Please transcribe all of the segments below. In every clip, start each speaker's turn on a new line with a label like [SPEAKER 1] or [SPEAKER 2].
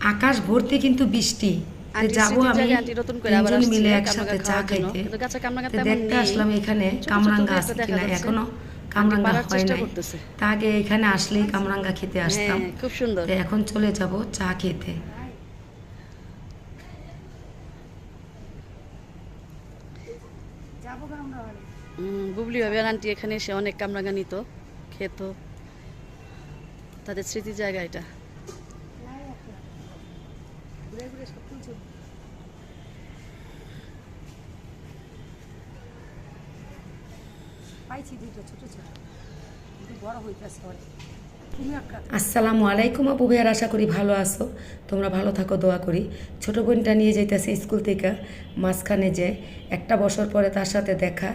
[SPEAKER 1] আকাশ ভর্তি কিন্তু বৃষ্টি। যাব আমি তিনজন মিলে একসাথে চা খাইতে। দেখতে আসলাম এখানে কামরাঙ্গা আছে কিনা এখনও কামরাঙ্গা হয় নাই। তা আগে এখানে আসলেই কামরাঙ্গা খেতে আসতাম।
[SPEAKER 2] হ্যাঁ, খুব সুন্দর।
[SPEAKER 1] এখন চলে যাব চা খেতে।
[SPEAKER 2] হুম, বুবলি ভাবে আন্টি এখানে এসে অনেক কামরাঙ্গা নিত খেত। তাদের স্মৃতি জায়গা এটা।
[SPEAKER 1] আসসালামু আলাইকুম আপু ভাইয়ার, আশা করি ভালো আছো। তোমরা ভালো থাকো, দোয়া করি। ছোট বোনটা নিয়ে যাইতেছে স্কুল থেকে, মাঝখানে যে একটা বছর পরে তার সাথে দেখা,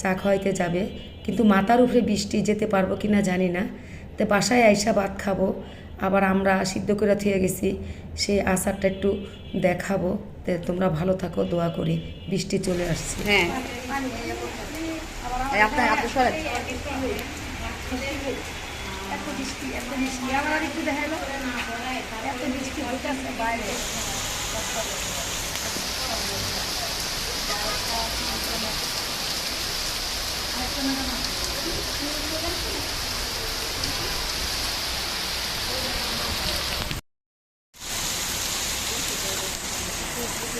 [SPEAKER 1] চা খাওয়াইতে যাবে। কিন্তু মাথার উপরে বৃষ্টি যেতে পারব কি না জানি না। তো বাসায় আইসা ভাত খাব। আবার আমরা সিদ্ধ করে থুয়ে গেছি সেই আচারটা একটু দেখাবো। তোমরা ভালো থাকো দোয়া করি বৃষ্টি চলে আসছে।
[SPEAKER 2] হ্যাঁ।
[SPEAKER 3] এত বৃষ্টি এত বৃষ্টি আমার আর একটু দেখাইলো এত বৃষ্টি হইতেছে বাইরে কি চেষ্টা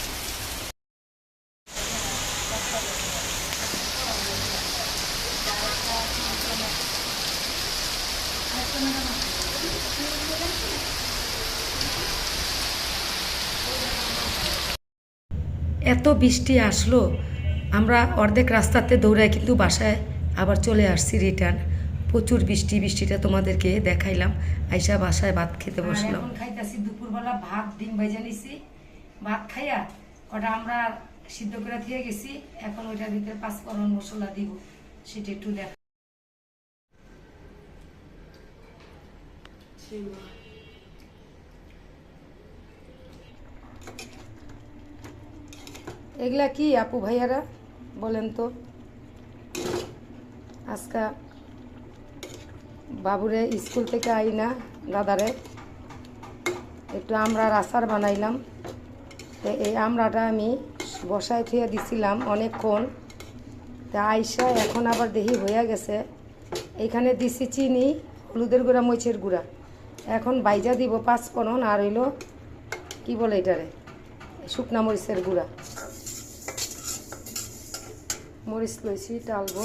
[SPEAKER 1] এত বৃষ্টি আসলো আমরা অর্ধেক রাস্তাতে দৌড়ায় কিন্তু বাসায় আবার চলে আসছি রিটার্ন প্রচুর বৃষ্টি বৃষ্টিটা তোমাদেরকে দেখাইলাম। আইসা বাসায় ভাত খেতে বসলাম।
[SPEAKER 3] এখন খাইতেছি দুপুরবেলা ভাত ডিম ভেজে নিছি। ভাত খাইয়া ওটা আমরা সিদ্ধ করে দিয়ে গেছি। এখন ওইটার ভিতরে পাঁচফোড়ন মশলা দিব সেটা একটু দেখ এগুলা কি, আপু ভাইয়ারা? বলেন তো। আজকা বাবুরে স্কুল থেকে আই না দাদারে। একটু আমরার আচার বানাইলাম। তো এই আমড়াটা আমি বসায় থুয়ে দিছিলাম অনেকক্ষণ। তা আইসা এখন আবার দেহি হয়ে গেছে। এইখানে দিছি চিনি, হলুদের গুঁড়া, মরিচের গুঁড়া। এখন বাইজা দিব পাঁচফোড়ন আর হইল, কি বলে এটারে? শুকনা মরিচের গুঁড়া। মরিচ লইছি টালবো